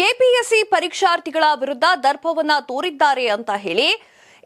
KPSC ಪರೀಕ್ಷಾರ್ಥಿಗಳ ವಿರುದ್ಧ ದರ್ಪವನ್ನ ತೋರಿದ್ದಾರೆ ಅಂತ ಹೇಳಿ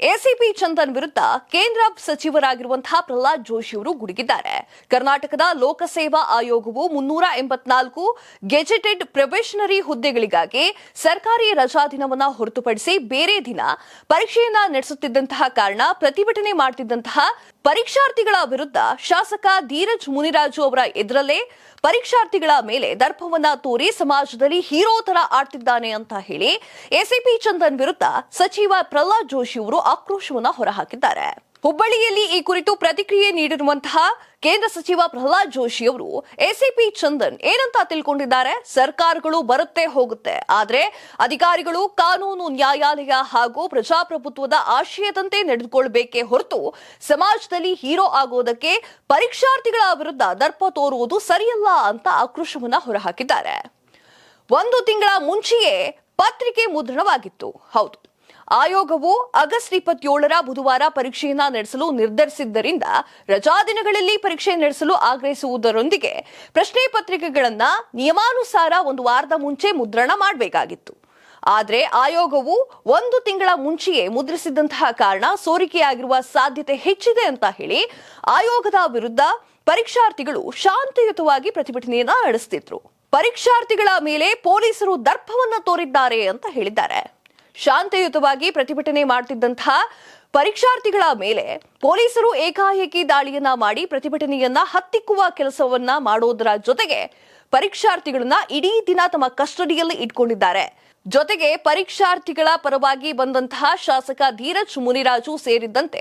ಎಸಿಪಿ ಚಂದನ್ ವಿರುದ್ಧ ಕೇಂದ್ರ ಸಚಿವರಾಗಿರುವಂತಹ ಪ್ರಹ್ಲಾದ್ ಜೋಶಿ ಅವರು ಗುಡುಗಿದ್ದಾರೆ. ಕರ್ನಾಟಕದ ಲೋಕಸೇವಾ ಆಯೋಗವು ಮುನ್ನೂರ ಎಂಬತ್ನಾಲ್ಕು ಗೆಜೆಟೆಡ್ ಪ್ರೊಬೆಷನರಿ ಹುದ್ದೆಗಳಿಗಾಗಿ ಸರ್ಕಾರಿ ರಜಾ ದಿನವನ್ನು ಹೊರತುಪಡಿಸಿ ಬೇರೆ ದಿನ ಪರೀಕ್ಷೆಯನ್ನ ನಡೆಸುತ್ತಿದ್ದಂತಹ ಕಾರಣ ಪ್ರತಿಭಟನೆ ಮಾಡುತ್ತಿದ್ದಂತಹ ಪರೀಕ್ಷಾರ್ಥಿಗಳ ವಿರುದ್ಧ ಶಾಸಕ ಧೀರಜ್ ಮುನಿರಾಜು ಅವರ ಎದುರಲ್ಲೇ ಪರೀಕ್ಷಾರ್ಥಿಗಳ ಮೇಲೆ ದರ್ಪವನ್ನ ತೋರಿ ಸಮಾಜದಲ್ಲಿ ಹೀರೋ ತರ ಆಡ್ತಿದ್ದಾನೆ ಅಂತ ಹೇಳಿ ಎಸಿಪಿ ಚಂದನ್ ವಿರುದ್ಧ ಸಚಿವ ಪ್ರಹ್ಲಾದ್ ಜೋಶಿ ಅವರು ಆಕ್ರೋಶವನ್ನ ಹೊರಹಾಕಿದ್ದಾರೆ. ಹುಬ್ಬಳ್ಳಿಯಲ್ಲಿ ಈ ಕುರಿತು ಪ್ರತಿಕ್ರಿಯೆ ನೀಡಿರುವಂತಹ ಕೇಂದ್ರ ಸಚಿವ ಪ್ರಹ್ಲಾದ್ ಜೋಶಿ ಅವರು ಎಸಿಪಿ ಚಂದನ್ ಏನಂತ ತಿಳ್ಕೊಂಡಿದ್ದಾರೆ? ಸರ್ಕಾರಗಳು ಬರುತ್ತೆ ಹೋಗುತ್ತೆ. ಆದರೆ ಅಧಿಕಾರಿಗಳು ಕಾನೂನು, ನ್ಯಾಯಾಲಯ ಹಾಗೂ ಪ್ರಜಾಪ್ರಭುತ್ವದ ಆಶಯದಂತೆ ನಡೆದುಕೊಳ್ಬೇಕೇ ಹೊರತು ಸಮಾಜದಲ್ಲಿ ಹೀರೋ ಆಗೋದಕ್ಕೆ ಪರೀಕ್ಷಾರ್ಥಿಗಳ ವಿರುದ್ಧ ದರ್ಪ ತೋರುವುದು ಸರಿಯಲ್ಲ ಅಂತ ಆಕ್ರೋಶವನ್ನ ಹೊರಹಾಕಿದ್ದಾರೆ. ಒಂದು ತಿಂಗಳ ಮುಂಚೆಯೇ ಪತ್ರಿಕೆ ಮುದ್ರಣವಾಗಿತ್ತು. ಹೌದು. ಆಯೋಗವು ಆಗಸ್ಟ್ ಇಪ್ಪತ್ತೇಳರ ಬುಧವಾರ ಪರೀಕ್ಷೆಯನ್ನು ನಡೆಸಲು ನಿರ್ಧರಿಸಿದ್ದರಿಂದ ರಜಾ ದಿನಗಳಲ್ಲಿ ಪರೀಕ್ಷೆ ನಡೆಸಲು ಆಗ್ರಹಿಸುವುದರೊಂದಿಗೆ ಪ್ರಶ್ನೆ ಪತ್ರಿಕೆಗಳನ್ನ ನಿಯಮಾನುಸಾರ ಒಂದು ವಾರದ ಮುಂಚೆ ಮುದ್ರಣ ಮಾಡಬೇಕಾಗಿತ್ತು. ಆದರೆ ಆಯೋಗವು ಒಂದು ತಿಂಗಳ ಮುಂಚೆಯೇ ಮುದ್ರಿಸಿದಂತಹ ಕಾರಣ ಸೋರಿಕೆಯಾಗಿರುವ ಸಾಧ್ಯತೆ ಹೆಚ್ಚಿದೆ ಅಂತ ಹೇಳಿ ಆಯೋಗದ ವಿರುದ್ಧ ಪರೀಕ್ಷಾರ್ಥಿಗಳು ಶಾಂತಿಯುತವಾಗಿ ಪ್ರತಿಭಟನೆಯನ್ನ ನಡೆಸುತ್ತಿದ್ರು ಪರೀಕ್ಷಾರ್ಥಿಗಳ ಮೇಲೆ ಪೊಲೀಸರು ದರ್ಪವನ್ನು ತೋರಿದ್ದಾರೆ ಅಂತ ಹೇಳಿದ್ದಾರೆ. ಶಾಂತಿಯುತವಾಗಿ ಪ್ರತಿಭಟನೆ ಮಾಡುತ್ತಿದ್ದಂತಹ ಪರೀಕ್ಷಾರ್ಥಿಗಳ ಮೇಲೆ ಪೊಲೀಸರು ಏಕಾಏಕಿ ದಾಳಿಯನ್ನ ಮಾಡಿ ಪ್ರತಿಭಟನೆಯನ್ನ ಹತ್ತಿಕ್ಕುವ ಕೆಲಸವನ್ನ ಮಾಡೋದರ ಜೊತೆಗೆ ಪರೀಕ್ಷಾರ್ಥಿಗಳನ್ನ ಇಡೀ ದಿನ ತಮ್ಮ ಕಸ್ಟಡಿಯಲ್ಲಿ ಇಟ್ಕೊಂಡಿದ್ದಾರೆ. ಜೊತೆಗೆ ಪರೀಕ್ಷಾರ್ಥಿಗಳ ಪರವಾಗಿ ಬಂದಂತಹ ಶಾಸಕ ಧೀರಜ್ ಮುನಿರಾಜು ಸೇರಿದಂತೆ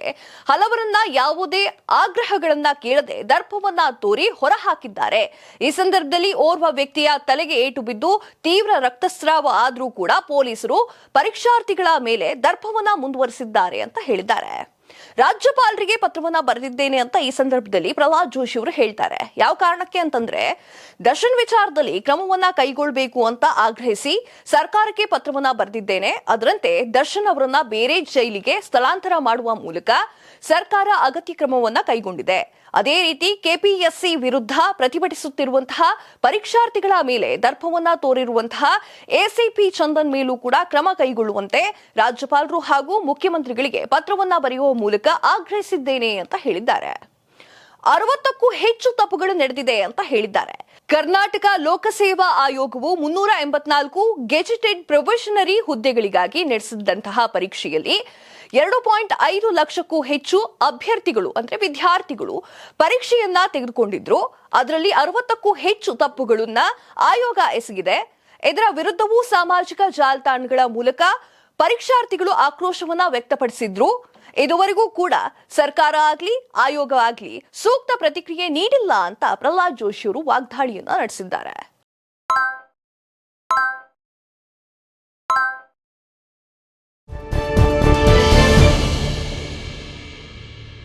ಹಲವರನ್ನ ಯಾವುದೇ ಆಗ್ರಹಗಳನ್ನ ಕೇಳದೆ ದರ್ಪವನ್ನ ತೋರಿ ಹೊರಹಾಕಿದ್ದಾರೆ. ಈ ಸಂದರ್ಭದಲ್ಲಿ ಓರ್ವ ವ್ಯಕ್ತಿಯ ತಲೆಗೆ ಏಟು ಬಿದ್ದು ತೀವ್ರ ರಕ್ತಸ್ರಾವ ಆದರೂ ಕೂಡ ಪೊಲೀಸರು ಪರೀಕ್ಷಾರ್ಥಿಗಳ ಮೇಲೆ ದರ್ಪವನ್ನ ಮುಂದುವರಿಸಿದ್ದಾರೆ ಅಂತ ಹೇಳಿದ್ದಾರೆ. ರಾಜ್ಯಪಾಲರಿಗೆ ಪತ್ರವನ್ನ ಬರೆದಿದ್ದೇನೆ ಅಂತ ಈ ಸಂದರ್ಭದಲ್ಲಿ ಪ್ರಹ್ಲಾದ್ ಜೋಶಿ ಅವರು ಹೇಳ್ತಾರೆ. ಯಾವ ಕಾರಣಕ್ಕೆ ಅಂತಂದ್ರೆ, ದರ್ಶನ್ ವಿಚಾರದಲ್ಲಿ ಕ್ರಮವನ್ನ ಕೈಗೊಳ್ಳಬೇಕು ಅಂತ ಆಗ್ರಹಿಸಿ ಸರ್ಕಾರಕ್ಕೆ ಪತ್ರವನ್ನ ಬರೆದಿದ್ದೇನೆ. ಅದರಂತೆ ದರ್ಶನ್ ಅವರನ್ನ ಬೇರೆ ಜೈಲಿಗೆ ಸ್ಥಳಾಂತರ ಮಾಡುವ ಮೂಲಕ ಸರ್ಕಾರ ಅಗತ್ಯ ಕ್ರಮವನ್ನ ಕೈಗೊಂಡಿದೆ. ಅದೇ ರೀತಿ ಕೆಪಿಎಸ್ಸಿ ವಿರುದ್ಧ ಪ್ರತಿಭಟಿಸುತ್ತಿರುವಂತಹ ಪರೀಕ್ಷಾರ್ಥಿಗಳ ಮೇಲೆ ದರ್ಪವನ್ನ ತೋರಿರುವಂತಹ ಎಸಿಪಿ ಚಂದನ್ ಮೇಲೂ ಕೂಡ ಕ್ರಮ ಕೈಗೊಳ್ಳುವಂತೆ ರಾಜ್ಯಪಾಲರು ಹಾಗೂ ಮುಖ್ಯಮಂತ್ರಿಗಳಿಗೆ ಪತ್ರವನ್ನ ಬರೆಯುವ ಮೂಲಕ ಆಗ್ರಹಿಸಿದ್ದೇನೆ ಅಂತ ಹೇಳಿದ್ದಾರೆ. ಅರವತ್ತಕ್ಕೂ ಹೆಚ್ಚು ತಪ್ಪುಗಳು ನಡೆದಿದೆ ಅಂತ ಹೇಳಿದ್ದಾರೆ. ಕರ್ನಾಟಕ ಲೋಕಸೇವಾ ಆಯೋಗವು ಮುನ್ನೂರ ಎಂಬತ್ನಾಲ್ಕು ಗೆಜೆಟೆಡ್ ಪ್ರೊಬೆಷನರಿ ಹುದ್ದೆಗಳಿಗಾಗಿ ನಡೆಸಿದಂತಹ ಪರೀಕ್ಷೆಯಲ್ಲಿ ಎರಡು ಪಾಯಿಂಟ್ ಐದು ಲಕ್ಷಕ್ಕೂ ಹೆಚ್ಚು ಅಭ್ಯರ್ಥಿಗಳು, ಅಂದ್ರೆ ವಿದ್ಯಾರ್ಥಿಗಳು ಪರೀಕ್ಷೆಯನ್ನ ತೆಗೆದುಕೊಂಡಿದ್ರು. ಅದರಲ್ಲಿ ಅರವತ್ತಕ್ಕೂ ಹೆಚ್ಚು ತಪ್ಪುಗಳನ್ನ ಆಯೋಗ ಎಸಗಿದೆ. ಇದರ ವಿರುದ್ಧವೂ ಸಾಮಾಜಿಕ ಜಾಲತಾಣಗಳ ಮೂಲಕ ಪರೀಕ್ಷಾರ್ಥಿಗಳು ಆಕ್ರೋಶವನ್ನ ವ್ಯಕ್ತಪಡಿಸಿದ್ರು. ಇದುವರೆಗೂ ಕೂಡ ಸರ್ಕಾರ ಆಗ್ಲಿ, ಆಯೋಗ ಆಗ್ಲಿ ಸೂಕ್ತ ಪ್ರತಿಕ್ರಿಯೆ ನೀಡಿಲ್ಲ ಅಂತ ಪ್ರಹ್ಲಾದ್ ಜೋಶಿ ಅವರು ವಾಗ್ದಾಳಿಯನ್ನ ನಡೆಸಿದ್ದಾರೆ.